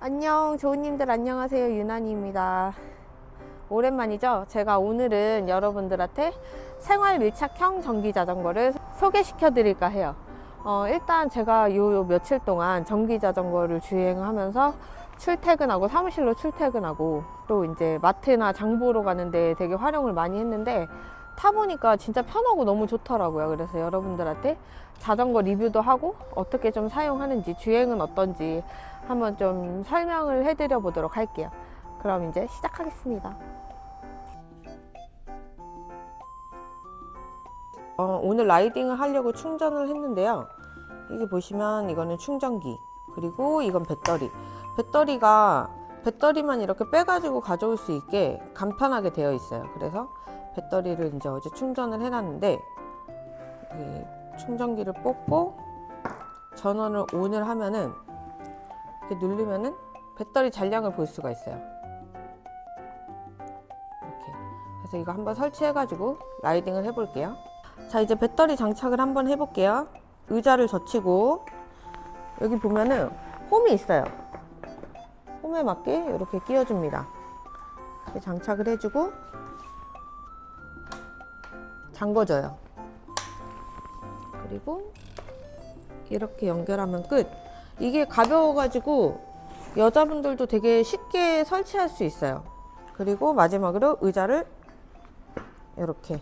안녕 조우님들 안녕하세요. 유난입니다. 오랜만이죠? 제가 오늘은 여러분들한테 생활 밀착형 전기 자전거를 소개시켜 드릴까 해요. 어, 일단 제가 요, 요 며칠 동안 전기 자전거를 주행하면서 출퇴근하고 사무실로 출퇴근하고 또 이제 마트나 장 보러 가는데 되게 활용을 많이 했는데 타보니까 진짜 편하고 너무 좋더라고요 그래서 여러분들한테 자전거 리뷰도 하고 어떻게 좀 사용하는지 주행은 어떤지 한번 좀 설명을 해드려 보도록 할게요. 그럼 이제 시작하겠습니다. 어, 오늘 라이딩을 하려고 충전을 했는데요. 여기 보시면 이거는 충전기 그리고 이건 배터리. 배터리가 배터리만 이렇게 빼가지고 가져올 수 있게 간편하게 되어 있어요. 그래서 배터리를 이제 어제 충전을 해놨는데 이 충전기를 뽑고 전원을 ON을 하면은 이렇게 누르면은 배터리 잔량을 볼 수가 있어요. 이렇게. 그래서 이거 한번 설치해가지고 라이딩을 해볼게요. 자, 이제 배터리 장착을 한번 해볼게요. 의자를 젖히고 여기 보면은 홈이 있어요. 홈에 맞게 이렇게 끼워줍니다. 장착을 해주고 잠궈줘요. 그리고 이렇게 연결하면 끝. 이게 가벼워가지고 여자분들도 되게 쉽게 설치할 수 있어요. 그리고 마지막으로 의자를 이렇게.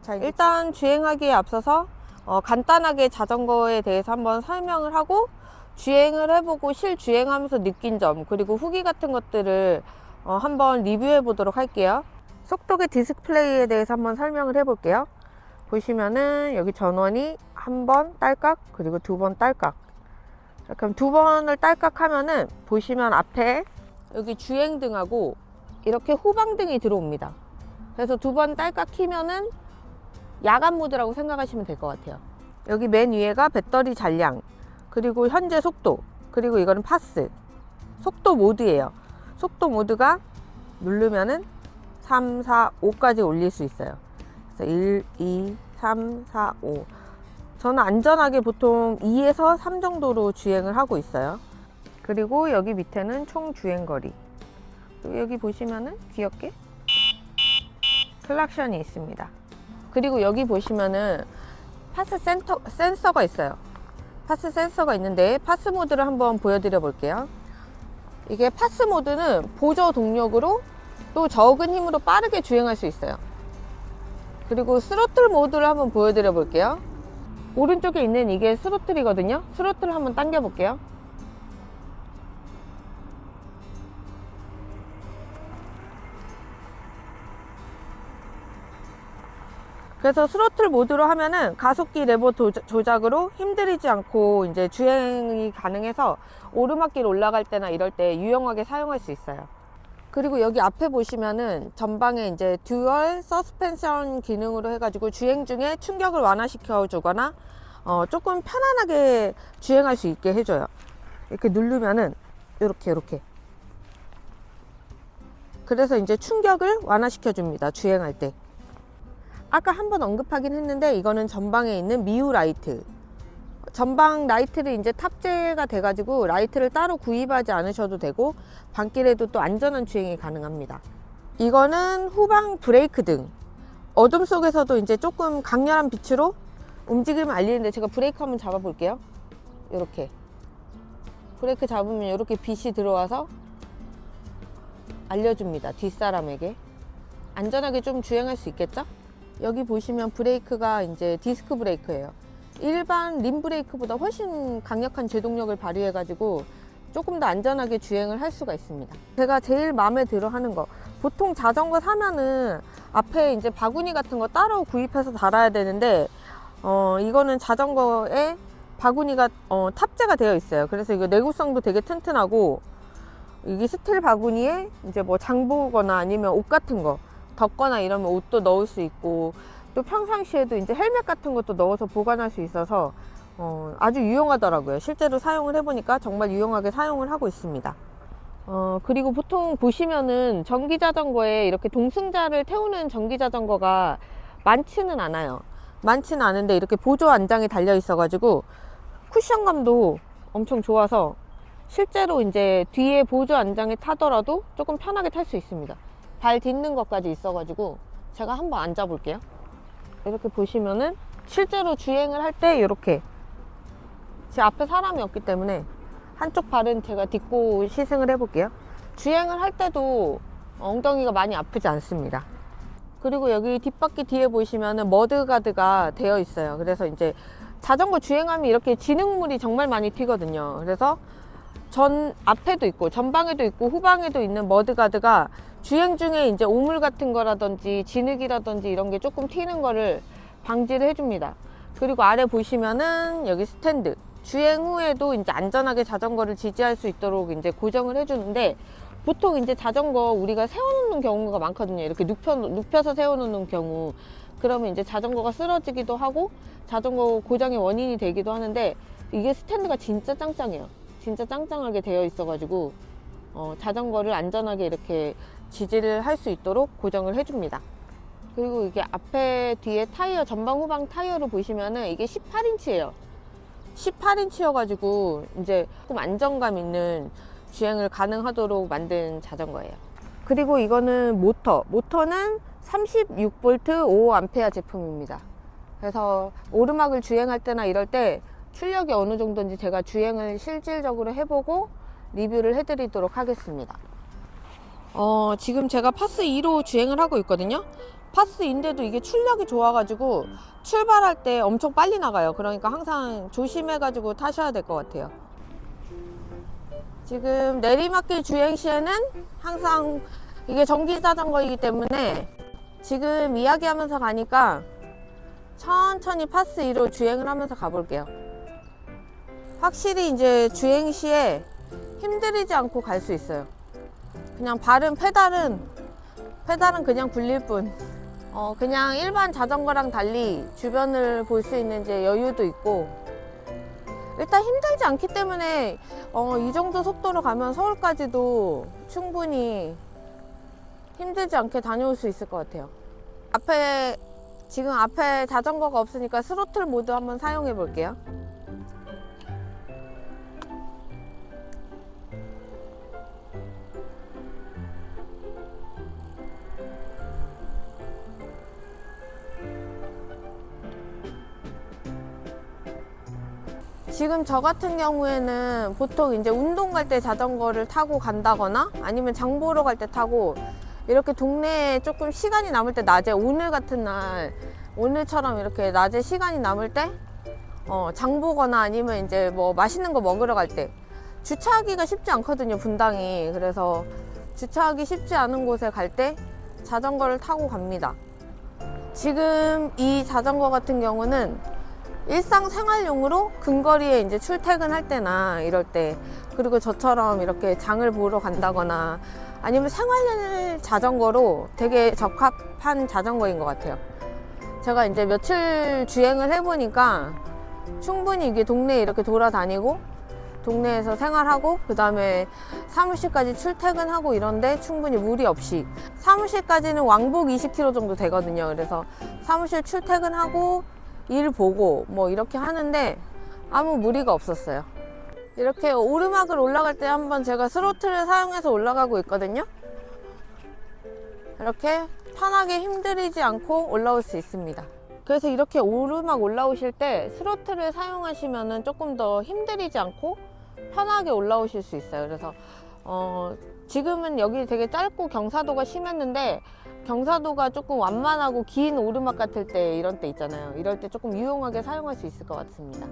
자, 일단 주행하기에 앞서서 어, 간단하게 자전거에 대해서 한번 설명을 하고 주행을 해보고 실주행하면서 느낀 점 그리고 후기 같은 것들을 어, 한번 리뷰해 보도록 할게요. 속도계 디스플레이에 대해서 한번 설명을 해볼게요. 보시면은 여기 전원이 한 번 딸깍 그리고 두 번 딸깍. 자, 그럼 두 번을 딸깍 하면은 보시면 앞에 여기 주행등하고 이렇게 후방등이 들어옵니다. 그래서 두 번 딸깍 키면은 야간 모드라고 생각하시면 될 것 같아요. 여기 맨 위에가 배터리 잔량 그리고 현재 속도 그리고 이거는 파스. 속도 모드예요. 속도 모드가 누르면은 3, 4, 5까지 올릴 수 있어요 그래서 1, 2, 3, 4, 5. 저는 안전하게 보통 2에서 3 정도로 주행을 하고 있어요. 그리고 여기 밑에는 총 주행 거리. 그리고 여기 보시면은 귀엽게 클락션이 있습니다. 그리고 여기 보시면은 파스 센터, 센서가 있어요. 파스 센서가 있는데 파스 모드를 한번 보여드려 볼게요. 이게 파스 모드는 보조 동력으로 또 적은 힘으로 빠르게 주행할 수 있어요. 그리고 스로틀 모드를 한번 보여드려 볼게요. 오른쪽에 있는 이게 스로틀이거든요. 스로틀을 한번 당겨 볼게요. 그래서 스로틀 모드로 하면은 가속기 레버 도- 조작으로 힘들이지 않고 이제 주행이 가능해서 오르막길 올라갈 때나 이럴 때 유용하게 사용할 수 있어요. 그리고 여기 앞에 보시면은 전방에 이제 듀얼 서스펜션 기능으로 해가지고 주행 중에 충격을 완화시켜 주거나 어, 조금 편안하게 주행할 수 있게 해줘요. 이렇게 누르면은 이렇게 이렇게. 그래서 이제 충격을 완화시켜 줍니다. 주행할 때. 아까 한번 언급하긴 했는데 이거는 전방에 있는 미우 라이트. 전방 라이트를 이제 탑재가 돼가지고 라이트를 따로 구입하지 않으셔도 되고 밤길에도 또 안전한 주행이 가능합니다. 이거는 후방 브레이크 등 어둠 속에서도 이제 조금 강렬한 빛으로 움직임을 알리는데 제가 브레이크 한번 잡아 볼게요. 이렇게 브레이크 잡으면 이렇게 빛이 들어와서 알려줍니다. 뒷사람에게 안전하게 좀 주행할 수 있겠죠? 여기 보시면 브레이크가 이제 디스크 브레이크예요. 일반 림 브레이크보다 훨씬 강력한 제동력을 발휘해 가지고 조금 더 안전하게 주행을 할 수가 있습니다. 제가 제일 마음에 들어 하는 거 보통 자전거 사면은 앞에 이제 바구니 같은 거 따로 구입해서 달아야 되는데 어 이거는 자전거에 바구니가 어, 탑재가 되어 있어요. 그래서 이거 내구성도 되게 튼튼하고 이게 스틸 바구니에 이제 뭐 장보거나 아니면 옷 같은 거 덮거나 이러면 옷도 넣을 수 있고 또 평상시에도 이제 헬멧 같은 것도 넣어서 보관할 수 있어서 어, 아주 유용하더라고요. 실제로 사용을 해보니까 정말 유용하게 사용을 하고 있습니다. 어, 그리고 보통 보시면은 전기 자전거에 이렇게 동승자를 태우는 전기 자전거가 많지는 않아요. 많지는 않은데 이렇게 보조 안장이 달려 있어가지고 쿠션감도 엄청 좋아서 실제로 이제 뒤에 보조 안장에 타더라도 조금 편하게 탈 수 있습니다. 발 딛는 것까지 있어가지고 제가 한번 앉아 볼게요. 이렇게 보시면은 실제로 주행을 할 때 이렇게 제 앞에 사람이 없기 때문에 한쪽 발은 제가 딛고 시승을 해볼게요. 주행을 할 때도 엉덩이가 많이 아프지 않습니다. 그리고 여기 뒷바퀴 뒤에 보시면은 머드가드가 되어 있어요. 그래서 이제 자전거 주행하면 이렇게 진흙물이 정말 많이 튀거든요. 그래서 전 앞에도 있고 전방에도 있고 후방에도 있는 머드가드가 주행 중에 이제 오물 같은 거라든지 진흙이라든지 이런 게 조금 튀는 거를 방지를 해줍니다. 그리고 아래 보시면은 여기 스탠드 주행 후에도 이제 안전하게 자전거를 지지할 수 있도록 이제 고정을 해주는데 보통 이제 자전거 우리가 세워놓는 경우가 많거든요. 이렇게 눕혀, 눕혀서 세워놓는 경우. 그러면 이제 자전거가 쓰러지기도 하고 자전거 고장의 원인이 되기도 하는데 이게 스탠드가 진짜 짱짱해요. 진짜 짱짱하게 되어 있어가지고 어, 자전거를 안전하게 이렇게 지지를 할 수 있도록 고정을 해줍니다. 그리고 이게 앞에 뒤에 타이어 전방 후방 타이어를 보시면은 이게 18인치예요. 18인치여가지고 이제 조금 안정감 있는 주행을 가능하도록 만든 자전거예요. 그리고 이거는 모터. 모터는 36V 5A 제품입니다. 그래서 오르막을 주행할 때나 이럴 때 출력이 어느 정도인지 제가 주행을 실질적으로 해보고 리뷰를 해드리도록 하겠습니다. 어, 지금 제가 파스 2로 주행을 하고 있거든요. 파스인데도 이게 출력이 좋아가지고 출발할 때 엄청 빨리 나가요. 그러니까 항상 조심해가지고 타셔야 될 것 같아요. 지금 내리막길 주행 시에는 항상 이게 전기 자전거이기 때문에 지금 이야기하면서 가니까 천천히 파스 2로 주행을 하면서 가볼게요. 확실히 이제 주행 시에 힘들이지 않고 갈 수 있어요. 그냥 발은 페달은 페달은 그냥 굴릴 뿐. 어, 그냥 일반 자전거랑 달리 주변을 볼 수 있는 이제 여유도 있고 일단 힘들지 않기 때문에 어, 이 정도 속도로 가면 서울까지도 충분히 힘들지 않게 다녀올 수 있을 것 같아요. 앞에 지금 앞에 자전거가 없으니까 스로틀 모드 한번 사용해 볼게요. 지금 저 같은 경우에는 보통 이제 운동 갈 때 자전거를 타고 간다거나 아니면 장 보러 갈 때 타고 이렇게 동네에 조금 시간이 남을 때 낮에 오늘 같은 날 오늘처럼 이렇게 낮에 시간이 남을 때 어, 장 보거나 아니면 이제 뭐 맛있는 거 먹으러 갈 때 주차하기가 쉽지 않거든요 분당이. 그래서 주차하기 쉽지 않은 곳에 갈 때 자전거를 타고 갑니다. 지금 이 자전거 같은 경우는 일상생활용으로 근거리에 이제 출퇴근할 때나 이럴 때 그리고 저처럼 이렇게 장을 보러 간다거나 아니면 생활 자전거로 되게 적합한 자전거인 것 같아요. 제가 이제 며칠 주행을 해보니까 충분히 이게 동네에 이렇게 돌아다니고 동네에서 생활하고 그 다음에 사무실까지 출퇴근하고 이런데 충분히 무리 없이 사무실까지는 왕복 20km 정도 되거든요. 그래서 사무실 출퇴근하고 일 보고 뭐 이렇게 하는데 아무 무리가 없었어요. 이렇게 오르막을 올라갈 때 한번 제가 스로틀을 사용해서 올라가고 있거든요. 이렇게 편하게 힘들이지 않고 올라올 수 있습니다. 그래서 이렇게 오르막 올라오실 때 스로틀을 사용하시면 조금 더 힘들이지 않고 편하게 올라오실 수 있어요. 그래서 어, 지금은 여기 되게 짧고 경사도가 심했는데 경사도가 조금 완만하고 긴 오르막 같을 때 이런 때 있잖아요. 이럴 때 조금 유용하게 사용할 수 있을 것 같습니다.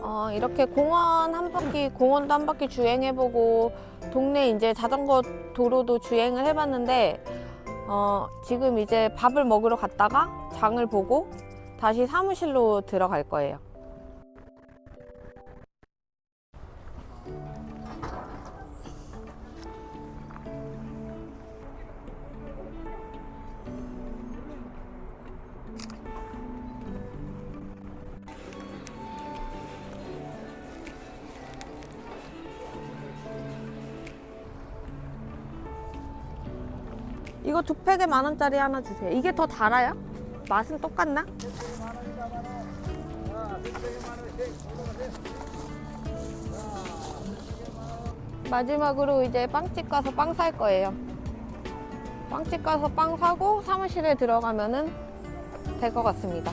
어, 이렇게 공원 한 바퀴, 공원도 한 바퀴 주행해보고 동네 이제 자전거 도로도 주행을 해봤는데 어, 지금 이제 밥을 먹으러 갔다가 장을 보고 다시 사무실로 들어갈 거예요. 이거 두 팩에 만 원짜리 하나 주세요. 이게 더 달아요? 맛은 똑같나? 마지막으로 이제 빵집 가서 빵 살 거예요. 빵집 가서 빵 사고 사무실에 들어가면은 될 것 같습니다.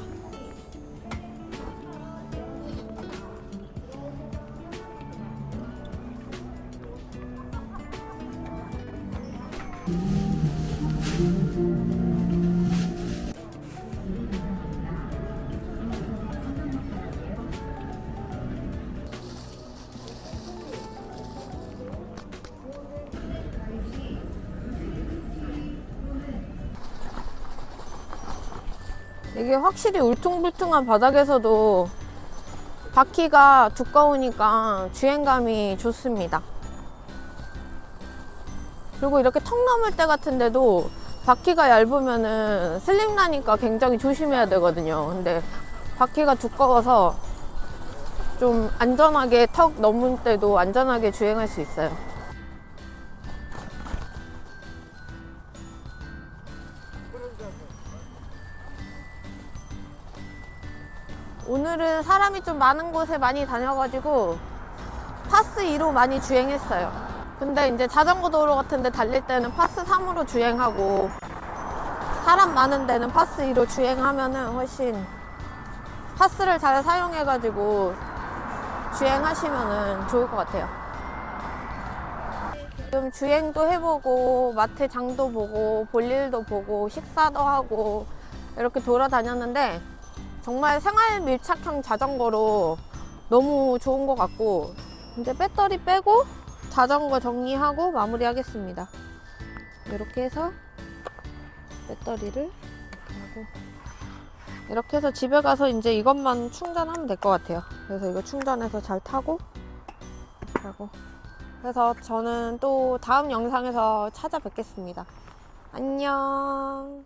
이게 확실히 울퉁불퉁한 바닥에서도 바퀴가 두꺼우니까 주행감이 좋습니다. 그리고 이렇게 턱 넘을 때 같은데도 바퀴가 얇으면은 슬림 나니까 굉장히 조심해야 되거든요. 근데 바퀴가 두꺼워서 좀 안전하게 턱 넘을 때도 안전하게 주행할 수 있어요. 오늘은 사람이 좀 많은 곳에 많이 다녀가지고 파스 2로 많이 주행했어요. 근데 이제 자전거 도로 같은 데 달릴 때는 파스 3으로 주행하고 사람 많은 데는 파스 2로 주행하면은 훨씬 파스를 잘 사용해가지고 주행하시면은 좋을 것 같아요. 지금 주행도 해보고 마트 장도 보고 볼일도 보고 식사도 하고 이렇게 돌아다녔는데 정말 생활 밀착형 자전거로 너무 좋은 것 같고 이제 배터리 빼고 자전거 정리하고 마무리하겠습니다. 이렇게 해서 배터리를 이렇게 하고 이렇게 해서 집에 가서 이제 이것만 충전하면 될 것 같아요. 그래서 이거 충전해서 잘 타고 하고 그래서 저는 또 다음 영상에서 찾아뵙겠습니다. 안녕.